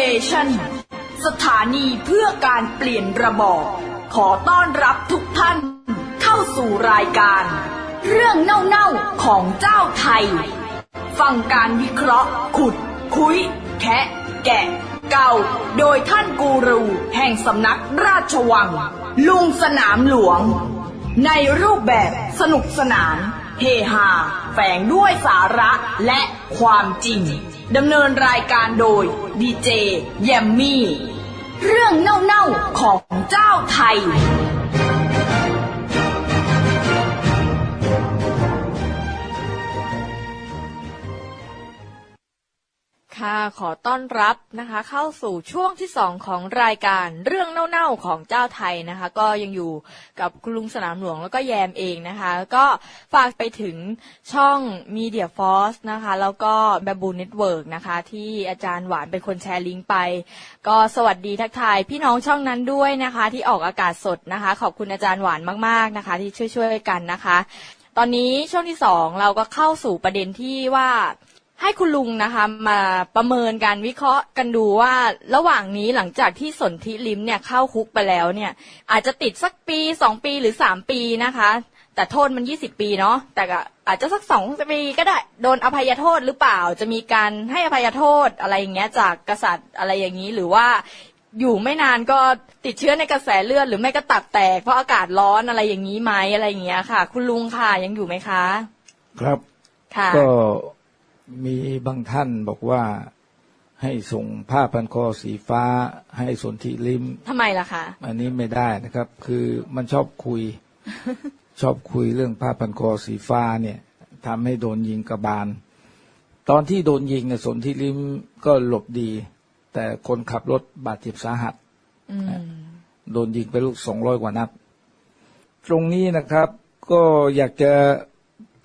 Station สถานีเพื่อการเปลี่ยนระบอบขอต้อนรับทุกท่าน เข้าสู่รายการ เรื่องเน่าๆของเจ้าไทย ฟังการวิเคราะห์ ขุด คุย แคะแกะ เก่า โดยท่านกูรูแห่งสำนักราชวัง ลุงสนามหลวง ในรูปแบบสนุกสนาน เฮฮาแฝงด้วยสาระและความจริง ดำเนินรายการโดยดีเจแยมมี่ เรื่องเน่าๆของเจ้าไทย ค่ะ ขอต้อนรับนะคะ เข้าสู่ช่วงที่สองของรายการเรื่องเน่าๆของเจ้าไทยนะคะ ก็ยังอยู่กับคุณลุงสนามหลวงแล้วก็แยมเองนะคะ ก็ฝากไปถึงช่อง Media Force นะคะ แล้วก็แบบบูเน็ตเวิร์กนะคะ ที่อาจารย์หวานเป็นคนแชร์ลิงก์ไป ก็สวัสดีทักทายพี่น้องช่องนั้นด้วยนะคะ ที่ออกอากาศสดนะคะ ขอบคุณอาจารย์หวานมากๆนะคะ ที่ช่วยๆกันนะคะ ตอนนี้ช่วงที่สองเราก็เข้าสู่ประเด็นที่ว่า ให้คุณลุงนะคะมาประเมินการวิเคราะห์กันดูว่าระหว่างนี้หลังจากที่สนธิลิมเนี่ยเข้าคุกไปแล้วเนี่ย อาจจะติดสักปีสองปีหรือสามปีนะคะ แต่โทษมันยี่สิบปีเนาะแต่ก็อาจจะสักสองปีก็ได้โดนอภัยโทษหรือเปล่า จะมีการให้อภัยโทษอะไรอย่างเงี้ยจากกษัตริย์อะไรอย่างนี้หรือว่าอยู่ไม่นานก็ติดเชื้อในกระแสเลือดหรือไม่ก็ตับแตกเพราะอากาศร้อนอะไรอย่างนี้ไหมอะไรอย่างเงี้ยค่ะ คุณลุงค่ะยังอยู่ไหมคะ ครับ ค่ะก็ มีบางท่านบอกว่าให้ส่งผ้าพันคอสีฟ้า ให้สนธิลิมทำไมล่ะคะอันนี้ไม่ได้นะครับ คือมันชอบคุย ชอบคุยเรื่องผ้าพันคอสีฟ้าเนี่ยทำให้โดนยิงกระบาล ตอนที่โดนยิงเนี่ยสนธิลิมก็หลบดี แต่คนขับรถบาดเจ็บสาหัสอืมโดนยิงไปลูกสองร้อยกว่านัด ตรงนี้นะครับ ก็อยากจะ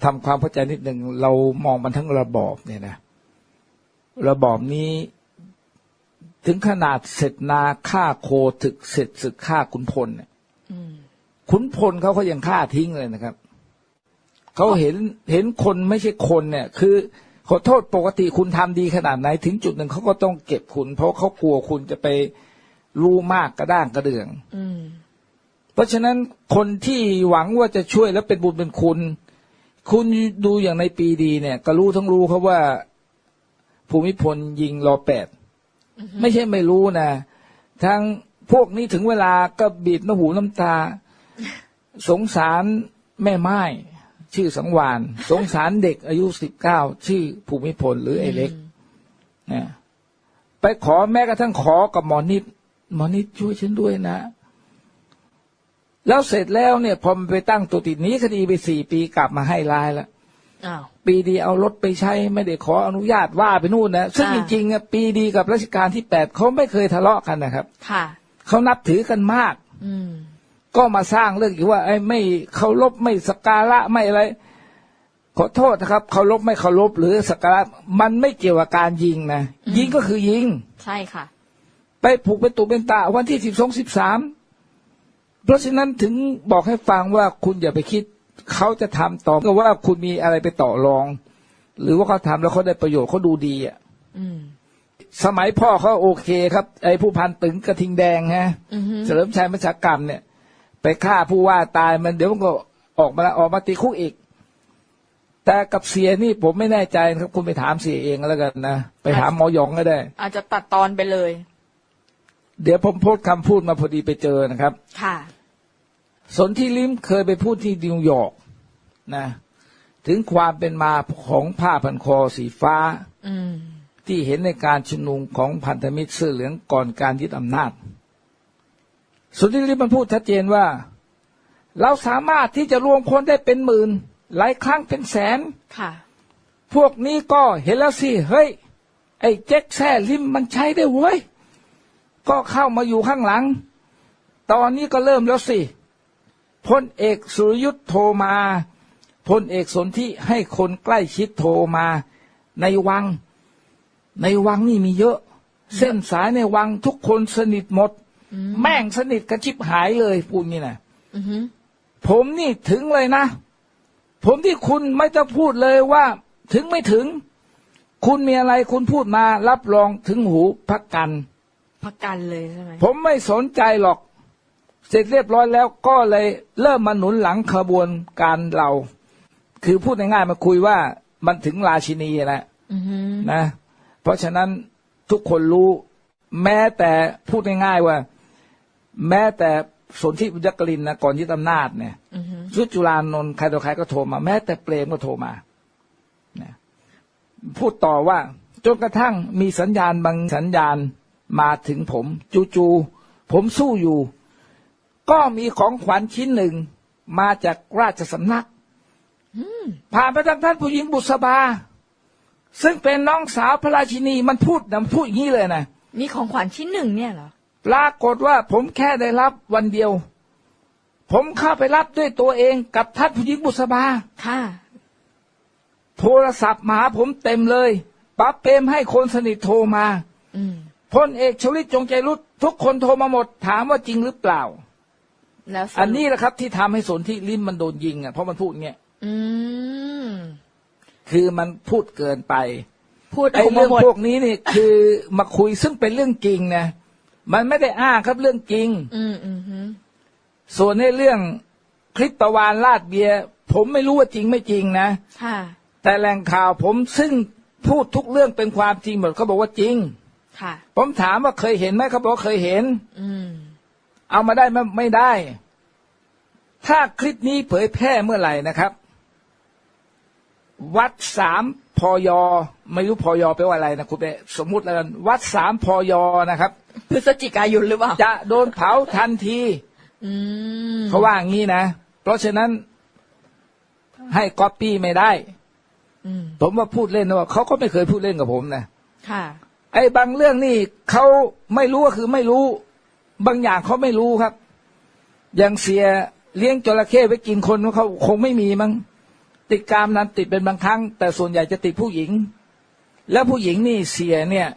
ทำความเข้าใจนิดหนึ่งเรามองมันทั้งระบอบเนี่ยนะระบอบนี้ถึงขนาดเสร็จนาฆ่าโคถึกเสร็จศึกฆ่าขุนพลเนี่ยอืมขุนพลเขาก็ยังฆ่าทิ้งเลยนะครับเขาเห็นเห็นคนไม่ใช่คนเนี่ย คือขอโทษปกติคุณทำดีขนาดไหน ถึงจุดหนึ่งเขาก็ต้องเก็บคุณ เพราะเขากลัวคุณจะไปรู้มากกระด้างกระเดื่อง อืมเพราะฉะนั้นคนที่หวังว่าจะช่วยแล้วเป็นบุญเป็นคุณ คุณดูอย่างในปีดีเนี่ยก็รู้ทั้งรู้ครับว่า ภูมิพลยิงรอแปดไม่ใช่ไม่รู้นะทั้งพวกนี้ถึงเวลาก็บีบน้ำหูน้ำตา สงสารแม่ไม้ชื่อสังวานสงสารเด็กอายุสิบเก้าชื่อภูมิพลหรือไอ้เล็กเนี่ยไปขอแม้กระทั่งขอกับหมอนิดหมอนิดช่วยฉันด้วยนะ แล้วเสร็จแล้วเนี่ยพอมันไปตั้งตัวติดหนี้คดีไปสี่ปีกลับมาให้ร้ายแล้วอ้าวปีดีเอารถไปใช้ไม่ได้ขออนุญาตว่าไปนู่นนะซึ่งจอ่าริงๆอะปีดีกับรัชกาลที่แปดเขาไม่เคยทะเลาะกันนะครับ ค่ะเขานับถือกันมาก อืมก็มาสร้างเรื่องอีกว่าไอ้ไม่เคารพไม่สกการะไม่อะไร ขอโทษนะครับเคารพไม่เคารพหรือสกการะมันไม่เกี่ยวกับการยิงนะยิงก็คือยิง ใช่ค่ะ ไปผูกเป็นตุเป็นตาวันที่สิบสองสิบสาม เพราะฉะนั้นถึงบอกให้ฟังว่าคุณอย่าไปคิด เขาจะทำต่อก็ว่าคุณมีอะไรไปต่อรอง หรือว่าเขาทำแล้วเขาได้ประโยชน์เขาดูดีอะอืมสมัยพ่อเขาโอเคครับ ไอ้ผู้พันตึงกระทิงแดงฮะอือฮึเฉลิมชัยมัชกรรมเนี่ย ไปฆ่าผู้ว่าตายมันเดี๋ยวมันก็ออกมาออกมาตีคุกอีก แต่กับเสียนี่ผมไม่แน่ใจนะครับ คุณไปถามเสียเองแล้วกันนะไปถามหมอหยองก็ได้ อาจจะตัดตอนไปเลย เดี๋ยวผมโพสต์คำพูดมาพอดีไปเจอนะครับ ค่ะ สนที่ลิมเคยไปพูดที่นิวยอร์กนะ ถึงความเป็นมาของผ้าพันคอสีฟ้าอืมที่เห็นในการชุมนุมของพันธมิตรเสื้อเหลืองก่อนการยึดอำนาจ สนที่ลิมมันพูดชัดเจนว่า เราสามารถที่จะรวมคนได้เป็นหมื่น หลายครั้งเป็นแสนค่ะ พวกนี้ก็เห็นแล้วสิเฮ้ย ไอ้เจ๊กแซ่ลิมมันใช้ได้เว้ยก็เข้ามาอยู่ข้างหลัง ตอนนี้ก็เริ่มแล้วสิ พลเอกสุรยุทธ์โทรมาพลเอกสนธิให้คนใกล้ชิดโทรมา ในวัง ในวังนี่มีเยอะ เส้นสายในวังทุกคนสนิทหมด แม่งสนิทกันชิบหายเลยพูดงี้นะอือฮึผมนี่ถึงเลยนะ ผมที่คุณไม่ต้องพูดเลยว่า ถึงไม่ถึง คุณมีอะไรคุณพูดมา รับรองถึงหูพักกันพักกันเลยใช่ไหมผมไม่สนใจหรอก เสร็จเรียบร้อยแล้วก็เลยเริ่มมาหนุนหลังขบวนการเรา คือพูดง่ายๆมาคุยว่ามันถึงราชินีแล้วอือฮึนะ เพราะฉะนั้นทุกคนรู้แม้แต่พูดง่ายๆว่า แม้แต่สนธิบุญยกลินนะก่อนยึดอำนาจเนี่ยอือฮึชุดจุลานนท์ใครต่อใครก็โทรมา แม้แต่เปรมก็โทรมานะพูดต่อว่าจนกระทั่งมีสัญญาณบางสัญญาณมาถึงผม จูๆผมสู้อยู่ ก็มีของขวัญชิ้นหนึ่งมาจากราชสำนักผ่านไปทางท่านผู้หญิงบุษบา ซึ่งเป็นน้องสาวพระราชินีมันพูดนะมันพูดอย่างนี้เลยนะมีของขวัญชิ้นหนึ่งเนี่ยเหรอปรากฏว่าผมแค่ได้รับวันเดียว ผมเข้าไปรับด้วยตัวเองกับท่านผู้หญิงบุษบาค่ะ โทรศัพท์มาหาผมเต็มเลยปั๊บเปรมให้คนสนิทโทรมาอืมพลเอกชวลิตจงใจรุดทุกคนโทรมาหมด ถามว่าจริงหรือเปล่า แล้วสรุปอันนี้แหละครับที่ทำให้สนที่ลิ้นมันโดนยิงอะเพราะมันพูดเงี้ยอืมคือมันพูดเกินไป พูดไอ้ออกมาเรื่องหมดพวกนี้นี่คือมาคุยซึ่งเป็นเรื่องจริงนะมันไม่ได้อ้างครับเรื่องจริง อืมอืมฮึส่วนในเรื่องคลิปประวานลาดเบียร์ผมไม่รู้ว่าจริงไม่จริงนะค่ะแต่แหล่งข่าวผมซึ่งพูดทุกเรื่องเป็นความจริงหมดเขาบอกว่าจริง ค่ะ ผมถามว่าเคยเห็นไหมเขาบอกว่าเคยเห็น อืม เอามาได้ไหมไม่ได้ ถ้าคลิปนี้เผยแพร่เมื่อไหร่นะครับ วัดสามพอยไม่รู้พอยแปลว่าอะไรนะคุณเปสมมุติแล้วกันวัดสามพอยนะครับพฤศจิกายนหรือเปล่า จะโดนเผาทันทีอืมเขาว่างี้นะ เพราะฉะนั้นให้ก๊อปปี้ไม่ได้อืมผมว่าพูดเล่นนะว่าเขาก็ไม่เคยพูดเล่นกับผมนะค่ะ ไอ้บางเรื่องนี่เขาไม่รู้ก็คือไม่รู้ บางอย่างเขาไม่รู้ครับ อย่างเสียเลี้ยงจระเข้ไว้กินคนเขาคงไม่มีมั้งติดกามนั้นติดเป็นบางครั้ง แต่ส่วนใหญ่จะติดผู้หญิง แล้วผู้หญิงนี่เสียเนี่ย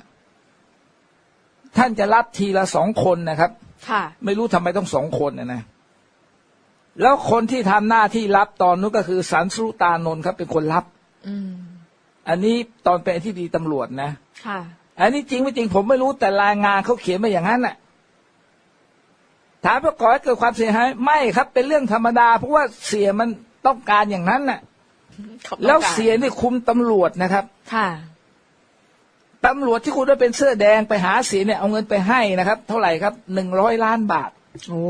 ท่านจะรับทีละสองคนนะครับ ค่ะ ไม่รู้ทำไมต้องสองคนนะนะแล้วคนที่ทำหน้าที่รับตอนนู้นก็คือสันสุตานนท์ครับ เป็นคนรับ อืมอันนี้ตอนเป็นที่ดีตำรวจนะ ค่ะ อันนี้จริงไม่จริงผมไม่รู้แต่รายงานเขาเขียนมาอย่างนั้นน่ะ ถามว่าก่อให้เกิดความเสียหายไม่ครับ เป็นเรื่องธรรมดา เพราะว่าเสียมันต้องการอย่างนั้นน่ะขอบคุณแล้วค่ะเสียนี่คุมตำรวจนะครับ ค่ะตำรวจที่คุณได้เป็นเสื้อแดงไปหาเสียเนี่ยเอาเงินไปให้นะครับ เท่าไหร่ครับหนึ่งร้อยล้านบาท โอ้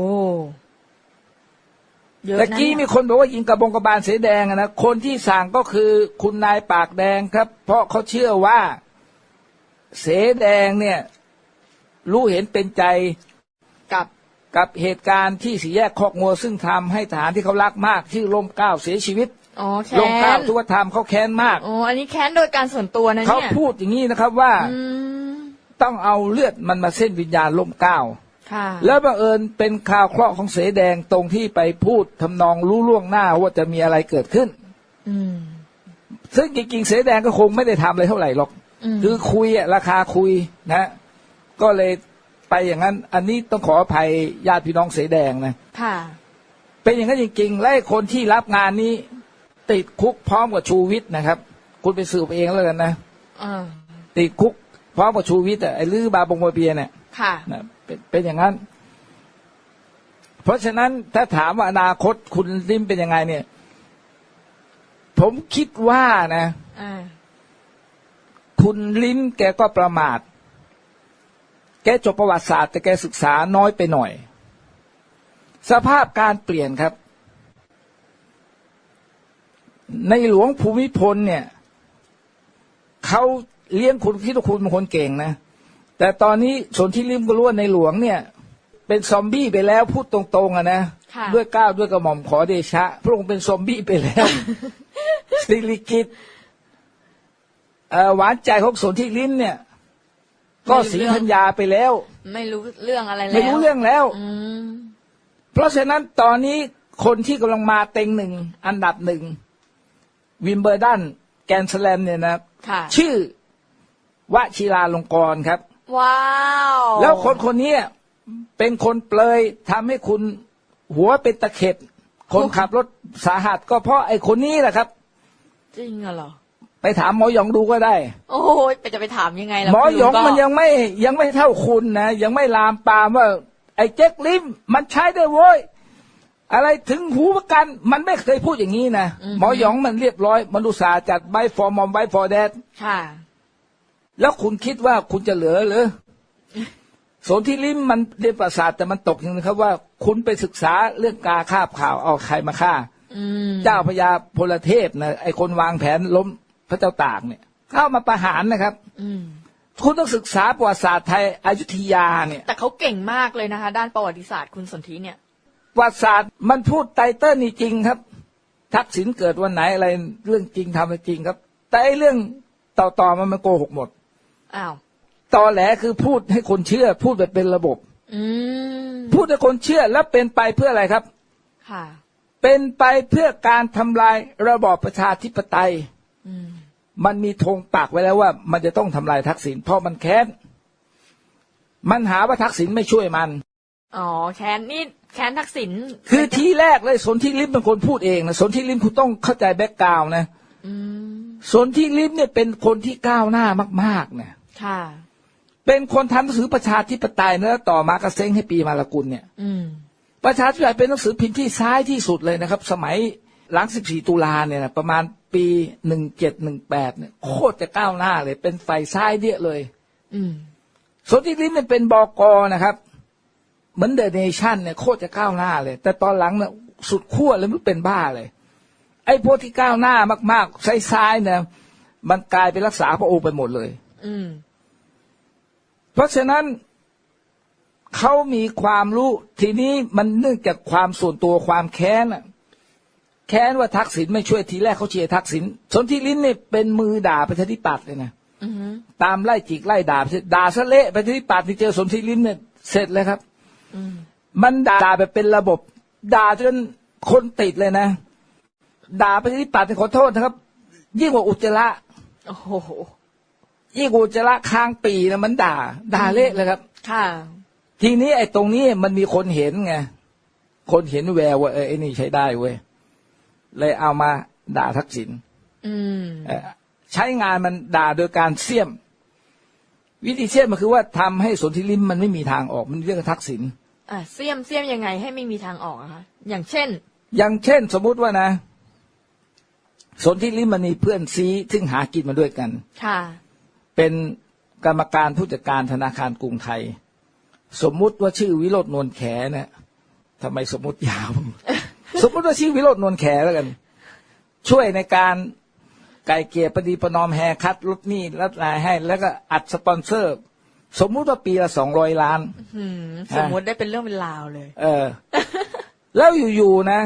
เยอะตะนะกี้มีเนี่ยคนบอกว่ายิงกระบงกระบาลเสแดงอะนะคนที่สั่งก็คือคุณนายปากแดงครับ เพราะเขาเชื่อว่า เสแดงเนี่ย รู้เห็นเป็นใจกับ กับเหตุการณ์ที่สี่แยกคอกงัวซึ่งทำให้ฐานที่เขารักมากชื่อลมเกล้าเสียชีวิตอ๋อแค้ลมเกล้านทุกธรรมเขาแค้นมากอ๋ออันนี้แค้นโดยการส่วนตัวนะเขาเนี่ยพูดอย่างนี้นะครับว่าอืมต้องเอาเลือดมันมาเส้นวิญญาณลมเกล้าค่ะแล้วบังเอิญเป็นข่าวเคราะห์ของเสแดงตรงที่ไปพูดทำนองรู้ล่วงหน้าว่าจะมีอะไรเกิดขึ้น อืมซึ่งจริงๆเสแดงก็คงไม่ได้ทำอะไรเท่าไหร่หรอกอืมคือคุยอะราคาคุยนะ ก็เลย ไปอย่างนั้น อันนี้ต้องขออภัยญาติพี่น้องเสแดงนะค่ะ เป็นอย่างนั้นจริงๆ และไอ้คนที่รับงานนี้ ติดคุกพร้อมกับชูวิทย์นะครับ คุณไปสืบเองแล้วกันนะอ่าติดคุกพร้อมกับชูวิทย์อะไอ้ลือบาบงบาเบียเนี่ยค่ะนะเป็นเป็นอย่างนั้น เพราะฉะนั้นถ้าถามว่าอนาคตคุณริมเป็นยังไงเนี่ย ผมคิดว่านะอ่าคุณลิ้มแกก็ประมาท แกจบประวัติศาสตร์แต่แกศึกษาน้อยไปหน่อย สภาพการเปลี่ยนครับ ในหลวงภูมิพลเนี่ยเขาเลี้ยงคุณคิดว่าคุณเป็นคนเก่งนะ แต่ตอนนี้ส่วนที่ริมก็รู้ว่าในหลวงเนี่ย เป็นซอมบี้ไปแล้วพูดตรงๆอะนะค่ะด้วยเกล้าวด้วยกระหม่อมขอเดชะ พระองค์เป็นซอมบี้ไปแล้วสิริกิตเอ่อหวานใจของสนที่ลิ้มเนี่ย ก็สีธัญญาไปแล้ว ไม่รู้เรื่องอะไรแล้ว ไม่รู้เรื่องแล้วอืมเพราะฉะนั้นตอนนี้คนที่กำลังมาเต็งหนึ่งอันดับหนึ่งวิมเบอร์ดันแกรนด์สแลมเนี่ยนะค่ะชื่อวชิราลงกรณ์ครับ ว้าว แล้วคนคนนี้เป็นคนเปลยทำให้คุณหัวเป็นตะเข็บคนขับรถสาหัสก็เพราะไอ้คนนี้แหละครับ จริงเหรอ ไปถามหมอหยองดูก็ได้ โอ้ยไปจะไปถามยังไงล่ะหมอหยองคุณลุมันยังไม่ยังไม่เท่าคุณนะ ยังไม่ลามปามว่า ไอ้เจ๊กลิมมันใช้ได้โว้ยอะไรถึงหูประกัน มันไม่เคยพูดอย่างนี้นะหมอหยองมันเรียบร้อยมนุษย์ศาสตร์จัดใบฟอร์มอมใบฟอร์แดดค่ะ แล้วคุณคิดว่าคุณจะเหลือหรือสนที่ลิมมันเรียนประสาทแต่มันตกอย่างนะครับ ว่าคุณไปศึกษาเรื่องกาคาบข่าวเอาใครมาฆ่าอืมเจ้าพญาพลเทพนะไอคนวางแผนล้ม พระเจ้าตากเนี่ย เข้ามาประหารนะครับ อืมคุณต้องศึกษาประวัติศาสตร์ไทยอยุธยาเนี่ยแต่เขาเก่งมากเลยนะคะ ด้านประวัติศาสตร์คุณสนธิเนี่ย ประวัติศาสตร์มันพูดไตเติ้ลนี่จริงครับ ทักษิณเกิดวันไหนอะไรเรื่องจริงทำเป็นจริงครับ แต่ไอ้เรื่องต่อต่อๆมันมันโกหกหมดอ้าวตอแหลคือพูดให้คนเชื่อ พูดแบบเป็นระบบ อืมพูดให้คนเชื่อแล้วเป็นไปเพื่ออะไรครับ ค่ะ เป็นไปเพื่อการทำลายระบอบประชาธิปไตย อืม มันมีธงปักไว้แล้วว่า มันจะต้องทำลายทักษิณเพราะมันแค้น มันหาว่าทักษิณไม่ช่วยมัน อ๋อแค้นนี่แค้นทักษิณคือทีแรกเลยสนที่ลิมเป็นคนพูดเองนะสนที่ลิมคุณต้องเข้าใจแบ็กกราวน์นะอืมสนที่ลิมเนี่ยเป็นคนที่ก้าวหน้ามากๆนะค่ะ เป็นคนทำหนังสือประชาธิปไตยนะแล้วต่อมากระเซ้งให้ปีมาลกุลเนี่ย อืมประชาธิปไตยเป็นหนังสือพิมพ์ที่ซ้ายที่สุดเลยนะครับ สมัยหลัง 14 ตุลาเนี่ยนะประมาณ ปี1718เนี่ยโคตรจะก้าวหน้าเลย เป็นฝ่ายซ้ายเดียเลย อืมสนธิลิ้มเนี่ยเป็นบกนะครับ เหมือนเดอะเนชั่นเนี่ยโคตรจะก้าวหน้าเลย แต่ตอนหลังเนี่ยสุดขั้วเลยมันเป็นบ้าเลย ไอ้พวกที่ก้าวหน้ามากๆซ้ายๆเนี่ยมันกลายเป็นรักษาพระองค์ไปหมดเลย อืม เพราะฉะนั้นเขามีความรู้ ทีนี้มันเนื่องจากความส่วนตัวความแค้นอะ แค้นว่าทักษิณไม่ช่วยทีแรกเขาเชียร์ทักษิณสนธิลิ้นเนี่ยเป็นมือด่าประชาธิปัตย์เลยนะอืมตามไล่จิกไล่ด่าด่าซะเละประชาธิปัตย์ที่เจอสนธิลิ้นเนี่ยเสร็จเลยครับอืมมันด่าแบบเป็นระบบ ด่าจนคนติดเลยนะ ด่าประชาธิปัตย์ขอโทษนะครับ ยิ่งกว่าอุจจาระโอ้โหยิ่งกว่าอุจจาระค้างปีนะมันด่า ด่าเละเลยครับ ค่ะ ทีนี้ไอ้ตรงนี้มันมีคนเห็นไงคนเห็นแววว่าเออไอ้นี่ใช้ได้เว้ย เลยเอามาด่าทักษิณอืมเอ่อใช้งานมันด่าโดยการเสี่ยม วิธีเสี่ยมมันคือว่าทำให้สนธิลิมมันไม่มีทางออก มันเรื่องทักษิณอะเสียมเสียมยังไงให้ไม่มีทางออกอะคะอย่างเช่น อย่างเช่น สมมุติว่านะ สนธิลิมมันมีเพื่อนซีซึ่งหากินมาด้วยกันค่ะ เป็นกรรมการผู้จัดการธนาคารกรุงไทย สมมุติว่าชื่อวิโรจน์นวลแขเนี่ยทำไมสมมุติยาว สมมุติว่าชื่อวิโรจน์นวลแขแล้วกัน ช่วยในการไก่เกลี่ยประดีประนอมแฮร์คัดลดหนี้ลดรายให้ แล้วก็อัดสปอนเซอร์ สมมุติว่าปีละสองร้อยล้านอืมสมมติได้เป็นเรื่องเป็นราวเลย เออ แล้วอยู่ๆนะ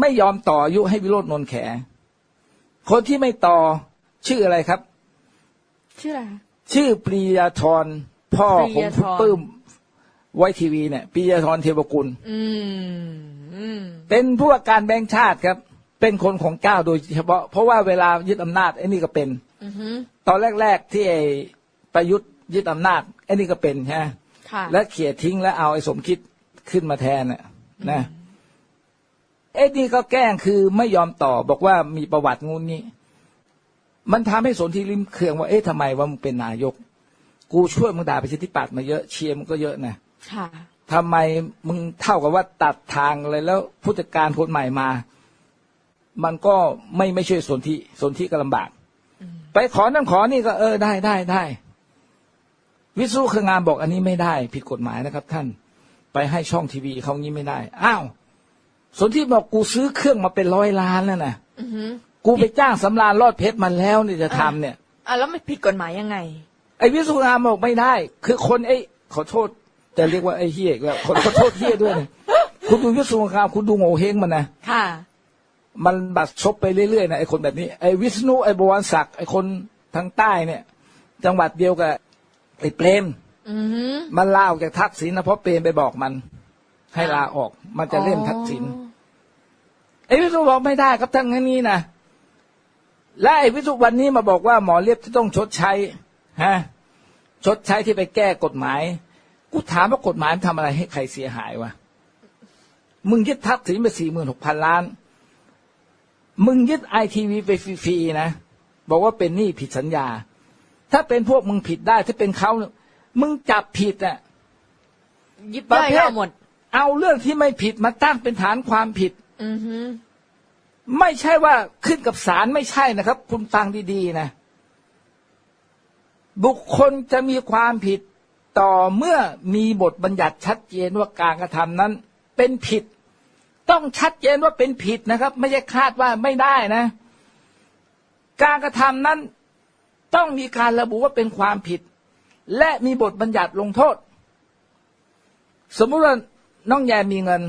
ไม่ยอมต่ออายุให้วิโรจน์นวลแข คนที่ไม่ต่อชื่ออะไรครับ ชื่ออะไรคะชื่อปรียาธรพ่อปขรีองยาธรคุณปื้มไว้ทีวีเนี่ยปรียาธรเทวกุล อืมอืม เป็นผู้ว่าการแบงค์ชาติครับ เป็นคนของเจ้าโดยเฉพาะ เพราะว่าเวลายึดอำนาจไอ้นี่ก็เป็นอือฮึตอนแรก ๆที่ไอ้ประยุทธ์ยึดอำนาจไอ้นี่ก็เป็นใช่ไหมค่ะและเขี่ยทิ้งแล้วเอาไอ้สมคิดขึ้นมาแทนน่ะนะไอ้นี่ก็แกล้งคือไม่ยอมต่อบอกว่ามีประวัติงูนี้ มันทำให้สนธิริมเคืองว่าเอ๊ะทำไมว่ามึงเป็นนายก กูช่วยมึงด่าประชาธิปัตย์มาเยอะเชียร์มึงก็เยอะนะค่ะ ทำไมมึงเท่ากับว่าตัดทางเลยแล้วผู้จัดการคนใหม่มา มันก็ไม่ไม่ช่วยสนธิสนธิก็ลำบาก ไปขอนั่นขอนี่ก็เออได้ได้ได้วิศวเครืองานบอกอันนี้ไม่ได้ ผิดกฎหมายนะครับ ท่านไปให้ช่องทีวีเขางี้ไม่ได้ อ้าวสนธิบอกกูซื้อเครื่องมาเป็นร้อยล้านแล้วนะอือฮึกูไปจ้างสำราญรอดเพชรมันแล้วนี่จะทำเนี่ยอะแล้วไม่ผิดกฎหมายยังไง ไอ้วิศวกรรมบอกไม่ได้ คือคนไอ้ขอโทษ จะเรียกว่าไอ้เฮียอีกแล้วขอขอโทษเฮียด้วยนะคุณดูวิศวกรรมคุณดูโง่เฮงมันนะค่ะ มันบัดซบไปเรื่อยๆนะไอ้คนแบบนี้ไอ้วิษณุไอ้บวรศักดิ์ไอ้คนทางใต้เนี่ย จังหวัดเดียวกับไอ้เปรมอือฮึมันลาออกจากทักษิณนะเพราะเปรมไปบอกมัน ให้ลาออก มันจะเล่นทักษิณไอ้วิษณุบอกไม่ได้ครับทั้งนี้นะและไอ้วิษณุวันนี้มาบอกว่าหมอเลียบจะต้องชดใช้ฮะชดใช้ที่ไปแก้กฎหมาย กูถามว่ากฎหมายมันทำอะไรให้ใครเสียหายวะมึงยึดทักษิณไปสี่หมื่นหกพันล้าน มึงยึดไอทีวีไปฟรีๆนะ บอกว่าเป็นหนี้ผิดสัญญา ถ้าเป็นพวกมึงผิดได้ ถ้าเป็นเขามึงจับผิดอะยิบประย่อยเภทก็เอาหมด เอาเรื่องที่ไม่ผิดมาตั้งเป็นฐานความผิด อือฮึไม่ใช่ว่าขึ้นกับศาลไม่ใช่นะครับ คุณฟังดีๆนะ บุคคลจะมีความผิด ต่อเมื่อมีบทบัญญัติชัดเจนว่าการกระทำนั้น เป็นผิด ต้องชัดเจนว่าเป็นผิดนะครับ ไม่ใช่คาดว่าไม่ได้นะ การกระทำนั้นต้องมีการระบุว่าเป็นความผิด และมีบทบัญญัติลงโทษ สมมุติว่าน้องแยมมีเงิน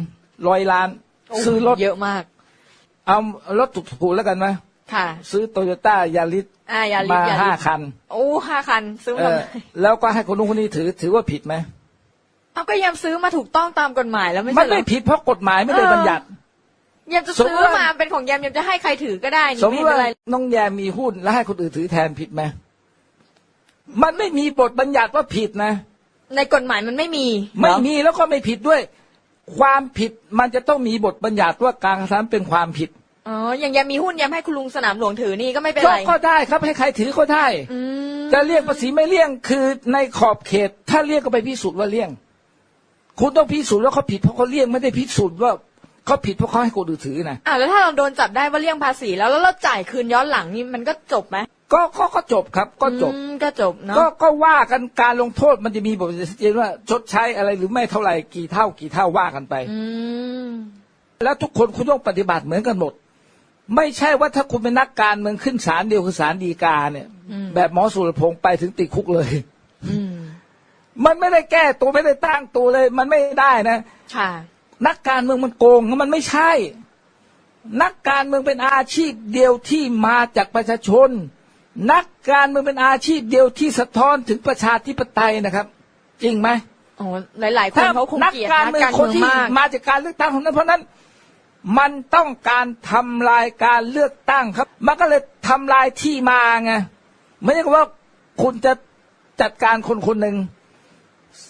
ร้อยล้าน ซื้อรถเยอะมาก เอารถถูกๆแล้วกันไหม ค่ะ ซื้อโตโยต้ายาริสอ่ายาลิมาสยาห้าลิสคัน โอ้ห้าคัน ซื้อเอมาอแล้วก็ให้คนนู้นคนนี้ถือถือว่าผิดไหมเอาก็ยังซื้อมาถูกต้องตามกฎหมายแล้วไม่มัใช่นเหรไม่อผิดเพราะกฎหมายไม่ได้เออบัญญัติยังจะสมมุซื้ติอว่ามาเป็นของแยมยังจะให้ใครถือก็ได้นี่สมมไม่ติเป็ว่านไรน้องแยมมีหุ้นแล้วให้คนอื่นถือแทนผิดไหมมันไม่มีบทบัญญัติว่าผิดนะ ในกฎหมายมันไม่มี ไม่เหรอมีแล้วก็ไม่ผิดด้วย ความผิดมันจะต้องมีบทบัญญัติว่าการกระทำเป็นความผิด อ๋ออย่างแยมมีหุ้นแยมให้คุณลุงสนามหลวงถือนี่ก็ไม่เป็นก็ไร ก็ได้ครับให้ใครถือก็ได้อืม จะเลี่ยงภาษีไม่เลี่ยงคือในขอบเขต ถ้าเลี่ยงก็ไปพิสูจน์ว่าเลี่ยง คุณต้องพิสูจน์ว่าเขาผิดเพราะเขาเลี่ยงไม่ได้พิสูจน์ว่าเขาผิดเพราะเขาให้คนอื่นถือนะ อ่าแล้วถ้าเราโดนจับได้ว่าเลี่ยงภาษีแล้วแล้วเราจ่ายคืนย้อนหลังนี่มันก็จบไหมก็ก็ก็จบครับก็จบ อืมก็จบเนาะก็ก็ว่ากันการลงโทษมันจะมีบทบัญญัติชัดเจนว่าชดใช้อะไรหรือไม่เท่าไหร่กี่เท่ากี่เท่าว่ากันไป อืมแล้วทุกคนคุณต้องปฏิบัติเหมือนกันหมด ไม่ใช่ว่าถ้าคุณเป็นนักการเมืองขึ้นศาลเดียวคือศาลฎีกาเนี่ย แบบหมอสุรพงษ์ไปถึงติดคุกเลยอืมมันไม่ได้แก้ตัวไม่ได้ตั้งตัวเลย มันไม่ได้นะค่ะ นักการเมืองมันโกงมันไม่ใช่ นักการเมืองเป็นอาชีพเดียวที่มาจากประชาชน นักการเมืองเป็นอาชีพเดียวที่สะท้อนถึงประชาธิปไตยนะครับ จริงไหมโอ้หลาย ๆ คนเขาคงนักเกลียดการนักเมืองการคนเมืองที่มากมาจากการเลือกตั้งของนั้นเพราะนั้น มันต้องการทำลายการเลือกตั้งครับ มันก็เลยทำลายที่มาไงไม่ใช่ว่าคุณจะจัดการคนคนหนึ่ง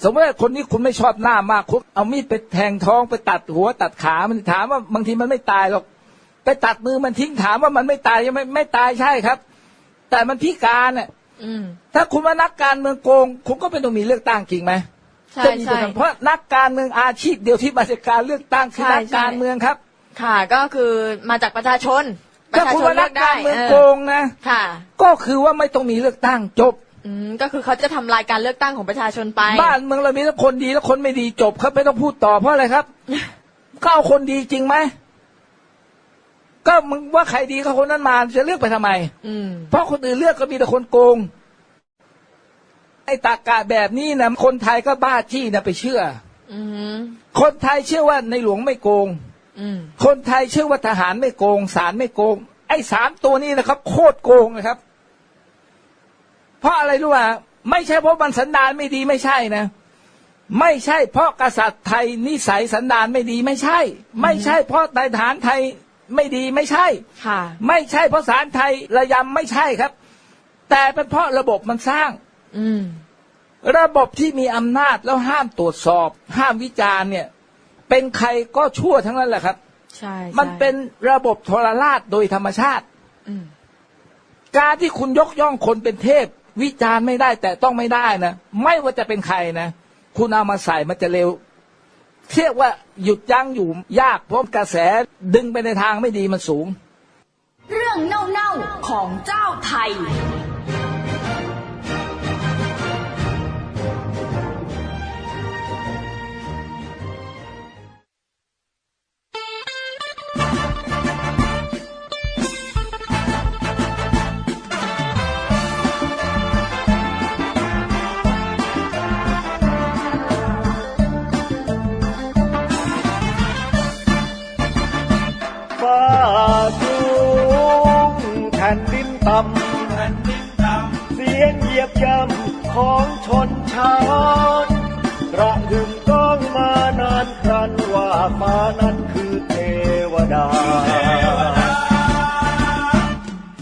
สมมติว่าคนนี้คุณไม่ชอบหน้ามากคุณเอามีดไปแทงท้องไปตัดหัว ตัดขามันถามว่าบางทีมันไม่ตายหรอก ไปตัดมือมันทิ้งถามว่ามันไม่ตายยังไม่ไม่ตายใช่ครับ แต่มันพิการน่ะอืมถ้าคุณว่านักการเมืองโกง คุณก็ไม่ต้องมีเลือกตั้งจริงไหมใช่จะมีใช่แต่เพราะนักการเมืองอาชีพเดียวที่มาจากการเลือกตั้งคือใช่นักใช่การเมืองครับ ค่ะ ก็คือมาจากประชาชนปถ้าระชาคุณชนว่าเลืนัอกกกาได้รเมืองเออโกงนะ ค่ะ ก็คือว่าไม่ต้องมีเลือกตั้งจบ อืมก็คือเขาจะทำลายการเลือกตั้งของประชาชนไปบ้านเมืองเรามีทั้งคนดีและคนไม่ดีจบครับไม่ต้องพูดต่อเพราะอะไรครับ ก็เอาคนดีจริงไหมก็มึงว่าใครดีก็คนนั้นมาจะเลือกไปทำไม อืม เพราะคนอื่นเลือกก็มีแต่คนโกง ไอ้ตากาแบบนี้นะคนไทยก็บ้าจี้นะไปเชื่อ อืมคนไทยเชื่อว่าในหลวงไม่โกงอืม คนไทยเชื่อว่าทหารไม่โกงศาลไม่โกง ไอ้สามตัวนี้นะครับ โคตรโกงนะครับ เพราะอะไรรู้ป่ะไม่ใช่เพราะมันสันดานไม่ดีไม่ใช่นะ ไม่ใช่เพราะกษัตริย์ไทยนิสัยสันดานไม่ดีไม่ใช่ ไม่ใช่เพราะนายทหารไทยไม่ดีไม่ใช่ ค่ะ ไม่ใช่เพราะศาลไทยระยำไม่ใช่ครับ แต่เป็นเพราะระบบมันสร้าง อืมระบบที่มีอำนาจแล้วห้ามตรวจสอบ ห้ามวิจารณ์เนี่ย เป็นใครก็ชั่วทั้งนั้นแหละครับ ใช่มันใช่เป็นระบบทรราชโดยธรรมชาติอืมการที่คุณยกย่องคนเป็นเทพ วิจารณ์ไม่ได้แต่ต้องไม่ได้นะไม่ว่าจะเป็นใครนะคุณเอามาใส่มันจะเร็วเทียกว่าหยุดยั้งอยู่ยากเพราะกระแสดึงไปในทางไม่ดีมันสูง เรื่องเน่าๆของเจ้าไทย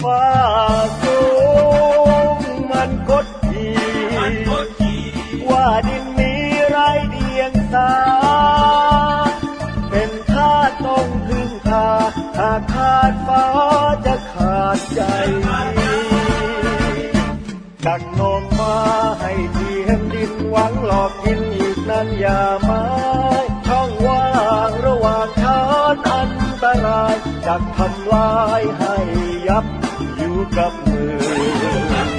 ว่าสูงมันคดขี่ว่าดินมีไรเดียงสา เป็นข้าต้องพึ่งพาหากขาดฟ้าจะขาดใจดักนองมาให้เทียมดินหวังหลอกกินอีกนั้นอย่ามา ให้ยับอยู่กับมือ